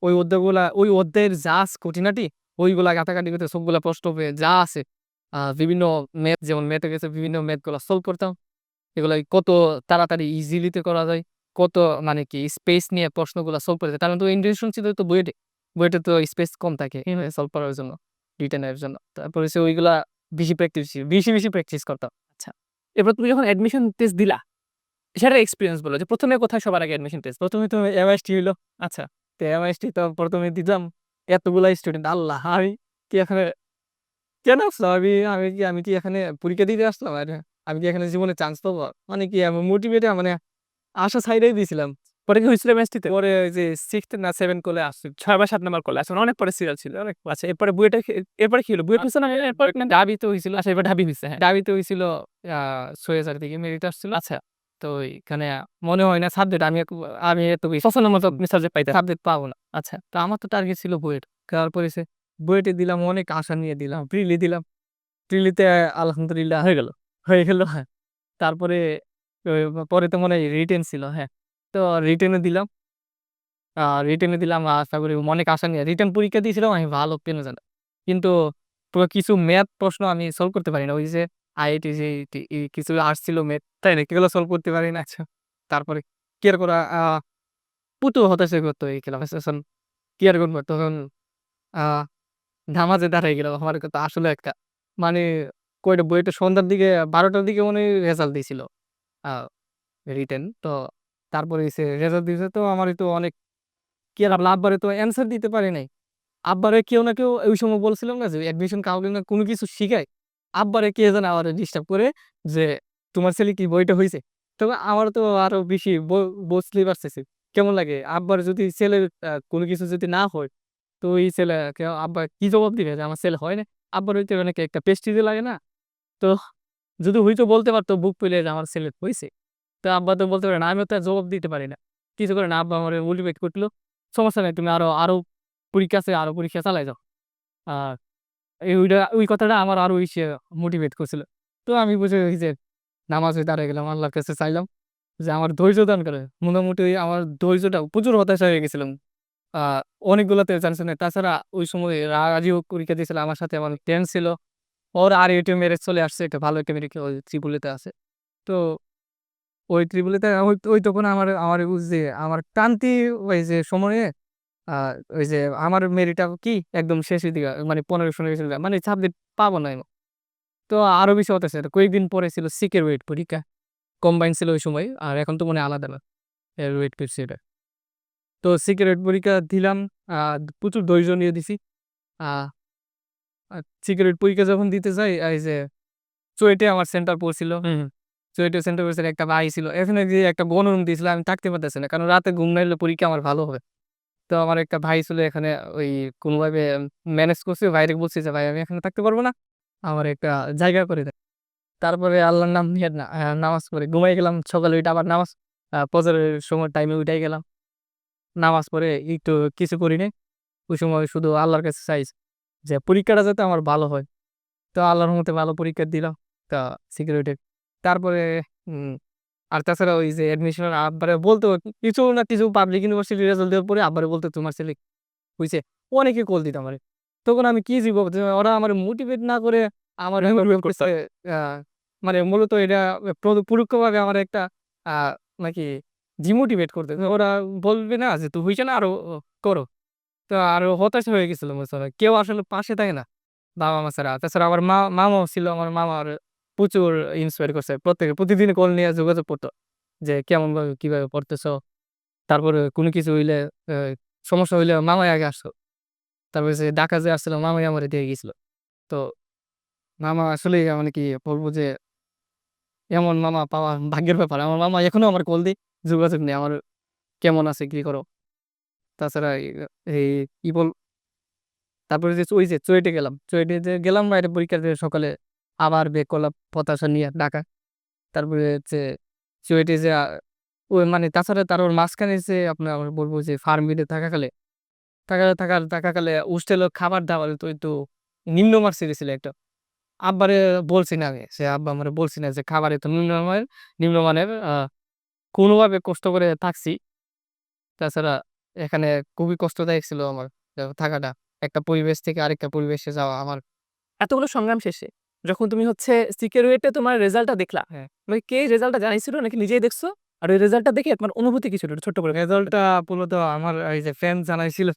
ওই অধ্যায়গুলা ওই অধ্যায়ের যা খুঁটিনাটি ওইগুলা গাঁথাকাটি করতে সবগুলা প্রশ্ন পেয়ে যা আছে বিভিন্ন ম্যাথ যেমন ম্যাথে গেছে বিভিন্ন ম্যাথগুলো সলভ করতাম। এগুলো কত তাড়াতাড়ি ইজিলিতে করা যায় কত মানে কি স্পেস নিয়ে প্রশ্নগুলো সলভ করতে কারণ তো ইন্টারেশন ছিল তো বইয়েতে বইয়েতে তো স্পেস কম থাকে সলভ করার জন্য। রিটার্নের জন্য। তারপরে সে ওইগুলা বেশি প্র্যাকটিস বেশি বেশি প্র্যাকটিস করতাম।
এরপর তুমি যখন অ্যাডমিশন টেস্ট দিলা সেটার এক্সপিরিয়েন্স বলো যে প্রথমে কোথায় সবার আগে অ্যাডমিশন টেস্ট
প্রথমে তো এমআইএসটি
আচ্ছা।
তো এমআইএসটি তো প্রথমে দিতাম এতগুলা স্টুডেন্ট আল্লাহ আমি কি এখানে কেন আসলাম? আমি আমি কি আমি কি এখানে পরীক্ষা দিতে আসলাম? আর আমি কি এখানে জীবনে চান্স পাবো? মানে কি আমি মোটিভেট মানে আশা সাইডেই দিয়েছিলাম
পরে কি হয়েছিল এমএসটিতে
পরে যে সিক্সথ না সেভেন কোলে আসছি
ছয় বা সাত নাম্বার করলে আসলে অনেক পরে সিরিয়াল ছিল অনেক আচ্ছা এরপরে বইটা কি- এরপরে কি হলো? বইয়ের পিছনে এরপর
ডাবিতে হয়েছিল
আচ্ছা এবার ঢাবি হয়েছে হ্যাঁ।
হয়েছিল ছয় হাজার দিকে মেরিট আসছিল।
আচ্ছা।
তো এখানে মনে হয় না সাবজেক্ট আমি আমি এত
মতো সাবজেক্ট পাইতে
সাবজেক্ট পাবো না।
আচ্ছা
তো আমার তো টার্গেট ছিল বুয়েট। তারপরে সে বুয়েটে দিলাম অনেক আশা নিয়ে দিলাম প্রিলি দিলাম। প্রিলিতে আলহামদুলিল্লাহ হয়ে গেল হয়ে গেল হ্যাঁ। তারপরে পরে তো মনে হয় রিটেন ছিল হ্যাঁ। তো রিটেনে দিলাম। রিটেনে দিলাম, আশা করি অনেক আশা নিয়ে রিটেন পরীক্ষা দিয়েছিলাম, আমি ভালো জানা কিন্তু কিছু ম্যাথ প্রশ্ন আমি সলভ করতে পারি না, ওই যে আইআইটি যে কিছু আসছিল ম্যাথ তাই না? এগুলো সলভ করতে পারি না আচ্ছা। তারপরে কেয়ার করা পুতো হতাশা করতো এই ক্লাস সেশন কেয়ার করব? তখন নামাজে দাঁড়াই গেলাম আমার কথা, আসলে একটা মানে কয়টা বইটা সন্ধ্যার দিকে, বারোটার দিকে মনে রেজাল্ট দিয়েছিল রিটেন তো তারপরে সে রেজাল্ট দিয়েছে তো আমার তো অনেক কি আর লাভবারে তো অ্যান্সার দিতে পারি নাই। আব্বারে কেউ না কেউ ওই সময় বলছিলাম না যে অ্যাডমিশন কাউকে না কোনো কিছু শিখায়? আব্বারে কে যেন আমার ডিস্টার্ব করে যে তোমার ছেলে কি বইটা হয়েছে তবে আমার তো আরও বেশি ব- বুঝতেই পারতেছি কেমন লাগে? আব্বার যদি আহ, কোনো কিছু যদি না হয় তো ওই ছেলে আব্বা কি জবাব দিবে যে আমার ছেলে হয় না? আব্বার হইতে অনেকে একটা পেস্টিজে লাগে না। তো যদি হয়তো বলতে পারতো বুক পেলে আমার ছেলে হয়েছে তো আব্বা তো বলতে পারে না, আমিও তো জবাব দিতে পারি না। কিছু করে না, আব্বা আমার মোটিভেট করল। সমস্যা নেই, তুমি আরও আরও পরীক্ষা আছে, আরও পরীক্ষা চালাই যাও। আর ওইটা, ওই কথাটা আমার আরও ইসে মোটিভেট করছিল। তো আমি বুঝে যে নামাজে দাঁড়িয়ে গেলাম, আল্লাহর কাছে চাইলাম যে আমার ধৈর্য দান করে। মোটামুটি আমার ধৈর্যটা প্রচুর হতাশা হয়ে গেছিলাম। অনেকগুলোতে চান্স নেই। তাছাড়া ওই সময় রাজিও পরীক্ষা দিয়েছিল, আমার সাথে আমার টেন ছিল। ওর আর এটি মেরেজ চলে আসছে, একটা ভালো একটা ওই ত্রিপুলিতে আছে। তো ওই ত্রিপুলিতে ওই ওই তখন আমার আমার যে আমার ক্রান্তি ওই যে সময়ে ওই যে আমার মেরিটা কি একদম শেষের দিকে মানে পনেরো ষোলো গেছিল মানে সাবজেক্ট পাবো না। তো আরও বেশি হতেছে কয়েকদিন পরে ছিল সিকের ওয়েট পরীক্ষা কম্বাইন ছিল ওই সময়, আর এখন তো মনে আলাদা না ওয়েট পেয়েছি এটা। তো সিগারেট পরীক্ষা দিলাম প্রচুর ধৈর্য নিয়ে দিছি সিগারেট পরীক্ষা যখন দিতে যাই, এই যে চুয়েটে আমার সেন্টার পড়ছিল। চুয়েটে সেন্টার একটা ভাই ছিল। এখানে যে একটা গণরুম দিয়েছিল আমি থাকতে পারতেছি না। কারণ রাতে ঘুম নাইলে পরীক্ষা আমার ভালো হবে। তো আমার একটা ভাই ছিল এখানে ওই কোনোভাবে ম্যানেজ করছে বাইরে বলছে যে ভাই আমি এখানে থাকতে পারব না। আমার একটা জায়গা করে দেয় তারপরে আল্লাহর নাম নিয়ে নামাজ পড়ে। ঘুমাই গেলাম সকালে ওইটা আবার নামাজ আহ, ফজরের সময় টাইমে উঠাই গেলাম। নামাজ পড়ে একটু কিছু করি নাই। ওই সময় শুধু আল্লাহর কাছে চাইছি যে পরীক্ষাটা যাতে আমার ভালো হয়। তো আল্লাহর মতে ভালো পরীক্ষা দিলাম। তা সিকিউরিটি তারপরে আর তাছাড়া ওই যে অ্যাডমিশন আব্বারে বলতো কিছু না কিছু পাবলিক ইউনিভার্সিটি রেজাল্ট দেওয়ার পরে আব্বারে বলতো তোমার ছেলে হয়েছে অনেকে কল দিত আমার। তখন আমি কি জীব? ওরা আমার মোটিভেট না করে আমার মানে মূলত এটা প্র- পরোক্ষভাবে আমার একটা আহ, নাকি ডিমোটিভেট করতে। ওরা বলবে না যে তুই হয়েছে না আরও করো। তো আরও হতাশ হয়ে গেছিল কেউ আসলে পাশে থাকে না বাবা মা ছাড়া। তাছাড়া আমার মা মামাও ছিল আমার মামার প্রচুর ইন্সপায়ার করছে। প্রত্যেকে প্রতিদিন কল নিয়ে যোগাযোগ করতো যে, কেমন ভাবে, কীভাবে পড়তেছো? তারপরে কোনো কিছু হইলে সমস্যা হইলে মামাই আগে আসতো। তারপরে যে ঢাকা যে আসছিল, মামাই আমার দিয়ে গেছিল। তো মামা আসলে মানে কি বলব যে, এমন মামা পাওয়া ভাগ্যের ব্যাপার। আমার মামা এখনও আমার কল দিই যোগাযোগ নেই। আমার কেমন আছে, কি করো? তাছাড়া এই- কি বল, তারপরে যে ওই যে চুয়েটে গেলাম। চুয়েটে যে গেলাম, বাইরে পরীক্ষা দিয়ে সকালে আবার বেক করলাম পতাশা নিয়ে ঢাকা তারপরে হচ্ছে চুয়েটে যে, ওই মানে তাছাড়া তার ওর মাঝখানে যে, আপনার বলব যে ফার্মিতে থাকাকালে থাকা থাকার থাকাকালে হোস্টেলের খাবার দাবার তো একটু নিম্নমার ছিল একটা। আব্বারে বলছি না আমি, সে আব্বা আমার বলছি না যে, খাবারে তো নিম্নমানের নিম্নমানের কোনোভাবে কষ্ট করে থাকছি। তাছাড়া এখানে খুবই কষ্টদায়ক ছিল আমার থাকাটা। একটা পরিবেশ থেকে আরেকটা পরিবেশে যাওয়া আমার।
এতগুলো সংগ্রাম শেষে? যখন তুমি হচ্ছে সিকিউরিটিতে তোমার রেজাল্টটা দেখলা
হ্যাঁ।
মানে কে রেজাল্টটা জানাইছিল নাকি নিজেই দেখছ? আর ওই রেজাল্টটা দেখে তোমার অনুভূতি কি ছিল? ছোট্ট করে
রেজাল্টটা মূলত আমার এই যে ফ্রেন্ড জানাইছিল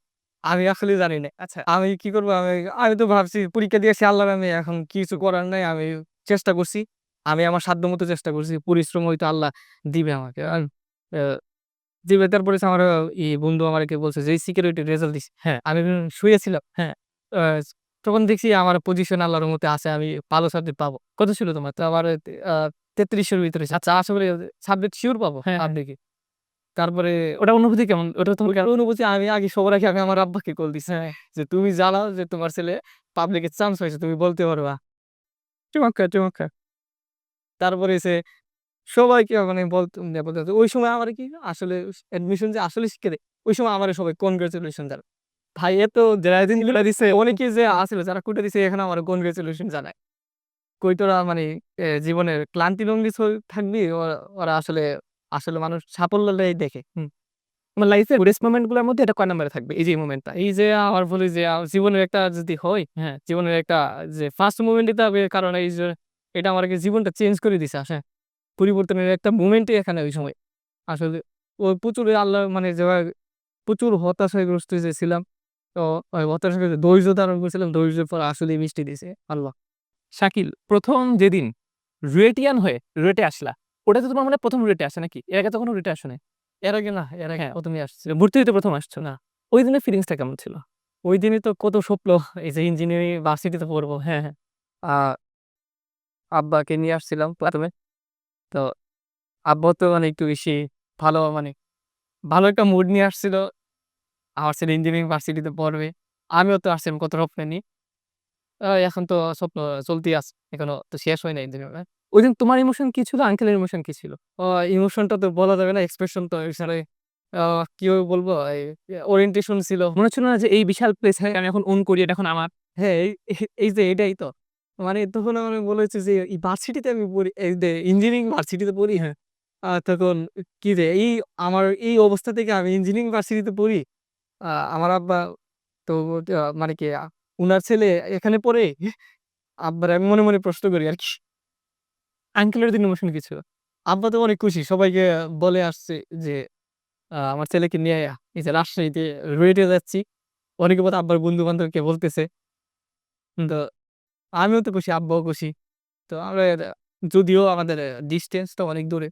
আমি আসলে জানি না
আচ্ছা।
আমি কি করব? আমি আমি তো ভাবছি পরীক্ষা দিয়েছি আল্লাহর আমি এখন কিছু করার নাই আমি চেষ্টা করছি। আমি আমার সাধ্য মতো চেষ্টা করছি পরিশ্রম হয়তো আল্লাহ দিবে আমাকে। দিবে। তারপরে আমার এই বন্ধু আমাকে বলছে যে সিকিউরিটি রেজাল্ট দিছি
হ্যাঁ।
আমি শুয়েছিলাম।
হ্যাঁ।
তখন দেখছি আমার পজিশন আল্লাহর মতে আছে আমি ভালো সাবজেক্ট পাবো।
কত ছিল তোমার?
তো আমার তেত্রিশের ভিতরে আচ্ছা আসলে সাবজেক্ট শিওর পাবো
হ্যাঁ, হ্যাঁ।
আপনি কি তারপরে
ওটা অনুভূতি কেমন? ওটা তোমার
অনুভূতি? আমি আগে সবার আগে আমি আমার আব্বাকে কল দিছি যে তুমি জানাও যে তোমার ছেলে পাবলিকে চান্স হয়েছে তুমি বলতে পারবা।
চমৎকার চমৎকার।
তারপরে সে সবাইকে মানে বলতে বলতে ওই সময় আমার কি আসলে অ্যাডমিশন যে আসলে শিখে দেয় ওই সময় আমার সবাই কনগ্রেচুলেশন জানায় ভাই এত যারা গুলা দিছে অনেকে যে আসলে যারা কুটে দিছে এখানে আমার কনগ্রেচুলেশন জানায়? কই তোরা মানে জীবনের ক্লান্তি লঙ্গি থাকবি ওরা- আসলে আসলে মানুষ সাফল্যটাই দেখে
আমার লাইফের গ্রেস মোমেন্টগুলোর মধ্যে এটা কয় নম্বরে থাকবে? এই যে মোমেন্টটা
এই যে আমার বলি যে জীবনের একটা যদি হয়
হ্যাঁ
জীবনের একটা যে ফার্স্ট মোমেন্ট দিতে হবে কারণ এই যে এটা আমাকে জীবনটা চেঞ্জ করে দিছে আসে পরিবর্তনের একটা মুভমেন্টই এখানে ওই সময়। আসলে ওই প্রচুর আল্লাহ মানে যে প্রচুর হতাশাগ্রস্ত যে ছিলাম তো ওই ধৈর্য ধারণ করেছিলাম ধৈর্যের পর আসলে মিষ্টি আল্লাহ।
শাকিল প্রথম যেদিন রুয়েটিয়ান হয়ে রুয়েটে আসলা ওটা তো তোমার মানে প্রথম রুয়েটে আসে নাকি? এর আগে তো কোনো রুয়েটে আসে
এর আগে না এর আগে
হ্যাঁ।
প্রথমে আসছে।
ভর্তি হইতে প্রথম আসছো। না। ওই দিনের ফিলিংসটা কেমন ছিল?
ওই দিনই তো কত স্বপ্ন এই যে ইঞ্জিনিয়ারিং ভার্সিটিতে পড়ব হ্যাঁ হ্যাঁ। আব্বাকে নিয়ে আসছিলাম প্রথমে তো আব্বা তো মানে একটু বেশি ভালো মানে ভালো একটা মুড নিয়ে আসছিল। ছেলে ইঞ্জিনিয়ারিং ভার্সিটিতে পড়বে। আমিও তো আসছিলাম কত স্বপ্ন আ এখন তো স্বপ্ন চলতেই আছে। এখনও তো শেষ হয় নাই ইঞ্জিনিয়ারিং
ওই দিন তোমার ইমোশন কি ছিল? আঙ্কেলের ইমোশন কি ছিল?
ইমোশনটা তো বলা যাবে না এক্সপ্রেশন তো এছাড়া কীভাবে বলব? ওরিয়েন্টেশন ছিল।
মনে হচ্ছিল না যে এই বিশাল প্লেস আমি এখন ওন করি এখন আমার।
হ্যাঁ এই যে এটাই তো। মানে তখন আমি বলেছি যে, এই ভার্সিটিতে আমি পড়ি, এই যে ইঞ্জিনিয়ারিং ভার্সিটিতে পড়ি হ্যাঁ। তখন কি রে এই আমার এই অবস্থা থেকে আমি ইঞ্জিনিয়ারিং ভার্সিটিতে পড়ি। আমার আব্বা তো মানে কি উনার ছেলে এখানে পড়ে? আব্বার আমি মনে মনে প্রশ্ন করি আর কি
আঙ্কেলের দিন ইমোশন কি ছিল
আব্বা তো অনেক খুশি, সবাইকে বলে আসছে যে আমার ছেলেকে নিয়ে এই যে রাজশাহীতে রুয়েটে যাচ্ছি। অনেকে বোধ আব্বার বন্ধু বান্ধবকে বলতেছে। তো আমিও তো খুশি, আব্বাও খুশি। তো আমরা যদিও আমাদের ডিস্টেন্সটা অনেক দূরে।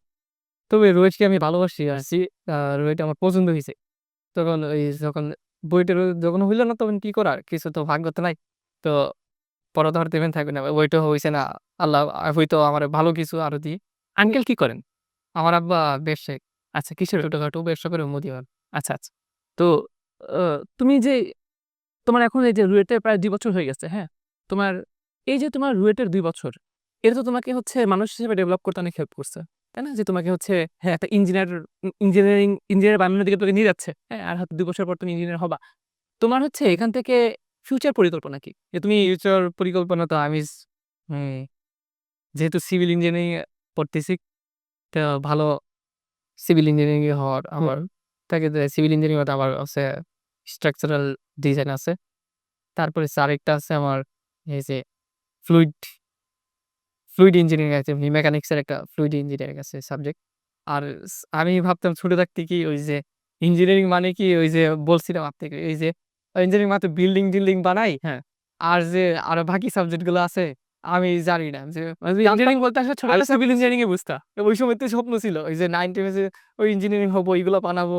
তবে রুয়েটকে আমি ভালোবাসি, আসছি। রুয়েট আমার পছন্দ হয়েছে। তখন ওই যখন বইটা যখন হইল না, তখন কি করার? কিছু তো ভাগ্যতে নাই। তো পরে ধর দেবেন থাকবে না। বইটা হয়েছে না, আল্লাহ হয়তো আমার ভালো কিছু আরও দিয়ে
আঙ্কেল কি করেন?
আমার আব্বা ব্যবসায়িক
আচ্ছা কিসের
ছোটখাটো ব্যবসা করে মুদি
আচ্ছা আচ্ছা। তো তুমি যে তোমার এখন এই যে রুয়েটের প্রায় দুই বছর হয়ে গেছে হ্যাঁ? তোমার এই যে তোমার রুয়েটের দুই বছর এটা তো তোমাকে হচ্ছে মানুষ হিসেবে ডেভেলপ করতে অনেক হেল্প করছে। তাই না? যে তোমাকে হচ্ছে হ্যাঁ একটা ইঞ্জিনিয়ার ইঞ্জিনিয়ারিং ইঞ্জিনিয়ার বানানোর দিকে তোকে নিয়ে যাচ্ছে হ্যাঁ আর হয়তো দুই বছর পর তুমি ইঞ্জিনিয়ার হবা। তোমার হচ্ছে এখান থেকে ফিউচার পরিকল্পনা কি? যে তুমি
ফিউচার পরিকল্পনা তো আমি যেহেতু সিভিল ইঞ্জিনিয়ারিং পড়তেছি তো ভালো সিভিল ইঞ্জিনিয়ারিং হওয়ার আমার থাকে সিভিল ইঞ্জিনিয়ারিং আমার আছে স্ট্রাকচারাল ডিজাইন আছে। তারপরে আরেকটা আছে আমার এই যে ফ্লুইড ফ্লুইড ইঞ্জিনিয়ারিং আছে মেকানিক্সের একটা ফ্লুইড ইঞ্জিনিয়ারিং আছে সাবজেক্ট আর আমি ভাবতাম ছোট থাকতে কি ওই যে ইঞ্জিনিয়ারিং মানে কি ওই যে বলছিলাম আপনাকে এই যে ইঞ্জিনিয়ারিং মানে বিল্ডিং টিল্ডিং বানাই
হ্যাঁ।
আর যে আরও বাকি সাবজেক্টগুলো আছে আমি জানি না। যে
ইঞ্জিনিয়ারিং বলতে আসলে ছোট সিভিল ইঞ্জিনিয়ারিং এ বুঝতা।
ওই সময় তো স্বপ্ন ছিল ওই যে নাইন টেনে ওই ইঞ্জিনিয়ারিং হব এইগুলো বানাবো।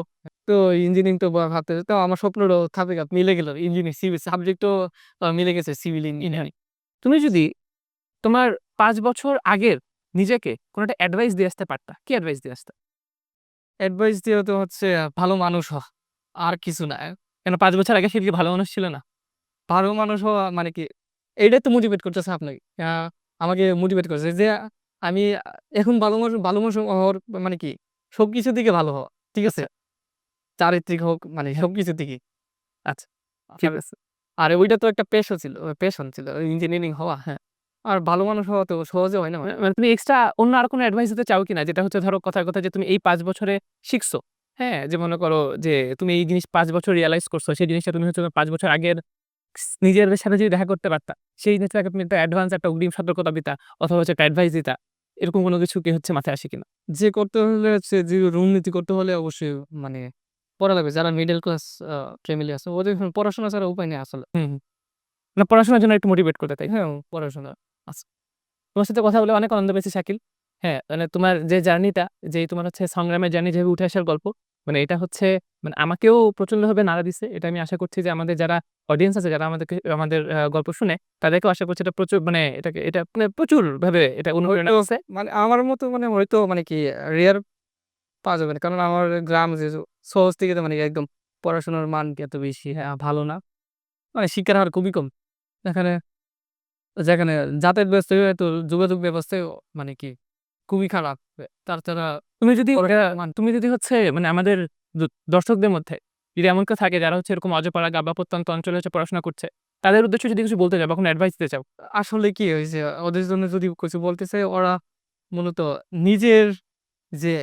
তো ইঞ্জিনিয়ারিং তো ভাবতে তো আমার স্বপ্নটাও থাকে মিলে গেল। ইঞ্জিনিয়ারিং সিভিল সাবজেক্টও মিলে গেছে সিভিল ইঞ্জিনিয়ারিং
তুমি যদি তোমার পাঁচ বছর আগের নিজেকে কোনো একটা অ্যাডভাইস দিয়ে আসতে পারতা। কি অ্যাডভাইস দিয়ে আসতে?
অ্যাডভাইস দিয়ে তো হচ্ছে ভালো মানুষ হওয়া। আর কিছু না।
কেন পাঁচ বছর আগে সে কি ভালো মানুষ ছিল না?
ভালো মানুষ হওয়া মানে কি? এইটাই তো মোটিভেট করতেছে আপনাকে। আমাকে মোটিভেট করছে যে আমি এখন ভালো মানুষ ভালো মানুষ হওয়ার মানে কি? সব সবকিছু দিকে ভালো হওয়া। ঠিক আছে? চারিত্রিক হোক মানে সব সবকিছু দিকে।
আচ্ছা। ঠিক আছে?
আর ওইটা তো একটা পেশা ছিল পেশন ছিল ইঞ্জিনিয়ারিং হওয়া হ্যাঁ। আর ভালো মানুষ হওয়া তো সহজে হয় না। মানে।
মানে তুমি এক্সট্রা অন্য আর কোনো অ্যাডভাইস দিতে চাও কিনা? যেটা হচ্ছে ধরো কথার কথা যে তুমি এই পাঁচ বছরে শিখছো হ্যাঁ? যে মনে করো যে তুমি এই জিনিস পাঁচ বছর রিয়ালাইজ করছ সেই জিনিসটা তুমি হচ্ছে পাঁচ বছর আগের নিজের সাথে যদি দেখা করতে পারতা সেই জিনিসটাকে তুমি একটা অ্যাডভান্স একটা অগ্রিম সতর্কতা দিতা অথবা হচ্ছে একটা অ্যাডভাইস দিতা এরকম কোনো কিছু কি হচ্ছে মাথায় আসে কিনা?
যে করতে হলে হচ্ছে যে দুর্নীতি করতে হলে অবশ্যই মানে পড়া লাগবে। যারা মিডল ক্লাস ফ্যামিলি আছে ওদের পড়াশোনা ছাড়া উপায় নেই আসলে।
না পড়াশোনার জন্য একটু মোটিভেট করতে তাই।
হ্যাঁ পড়াশোনা।
তোমার সাথে কথা বলে অনেক আনন্দ পেয়েছি শাকিল। হ্যাঁ মানে তোমার যে জার্নিটা যে তোমার হচ্ছে সংগ্রামের জার্নি যেভাবে উঠে আসার গল্প মানে এটা হচ্ছে মানে আমাকেও প্রচন্ডভাবে নাড়া দিচ্ছে এটা আমি আশা করছি যে আমাদের যারা অডিয়েন্স আছে যারা আমাদেরকে আমাদের গল্প শুনে তাদেরকেও আশা করছি এটা প্রচুর মানে এটাকে এটা মানে প্রচুর ভাবে এটা অনুপ্রেরণা
হয়তো
করছে
মানে আমার মতো মানে হয়তো মানে কি রেয়ার পাওয়া যাবে না। কারণ আমার গ্রাম যে সহজ থেকে তো মানে একদম পড়াশোনার মান এত বেশি হ্যাঁ, ভালো না। মানে শিক্ষার হার খুবই কম। এখানে যেখানে যাতায়াত ব্যবস্থা তো যোগাযোগ ব্যবস্থাও মানে কি খুবই খারাপ। তাছাড়া
তুমি যদি
মান
তুমি যদি হচ্ছে মানে আমাদের দর্শকদের মধ্যে যদি এমন কেউ থাকে যারা হচ্ছে এরকম অজপাড়া গাবা প্রত্যন্ত অঞ্চলে হচ্ছে পড়াশোনা করছে তাদের উদ্দেশ্যে যদি কিছু বলতে চাও বা কোনো অ্যাডভাইস দিতে চাও।
আসলে কি হয়েছে ওদের জন্য যদি কিছু বলতে চাই ওরা মূলত নিজের যে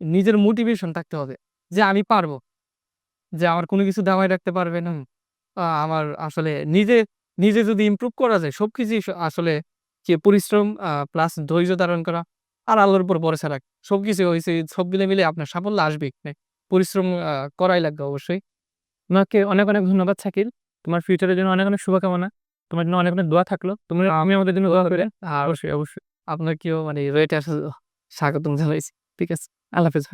নিজের মোটিভেশন থাকতে হবে যে আমি পারব। যে আমার কোনো কিছু দামাই রাখতে পারবে না। আমার আসলে নিজে নিজে যদি ইমপ্রুভ করা যায় সবকিছু আসলে কি পরিশ্রম প্লাস ধৈর্য ধারণ করা আর আল্লাহর উপর ভরসা রাখ সবকিছু হয়েছে সব মিলে মিলে আপনার সাফল্য আসবে পরিশ্রম করাই লাগবে অবশ্যই।
তোমাকে অনেক অনেক ধন্যবাদ শাকিল। তোমার ফিউচারের জন্য অনেক অনেক শুভকামনা। তোমার জন্য অনেক অনেক দোয়া থাকল। তুমি আমি আমাদের জন্য দোয়া করে অবশ্যই অবশ্যই।
আপনাকেও মানে আসলে স্বাগতম জানাইছি।
ঠিক আছে আল্লাহ হাফেজ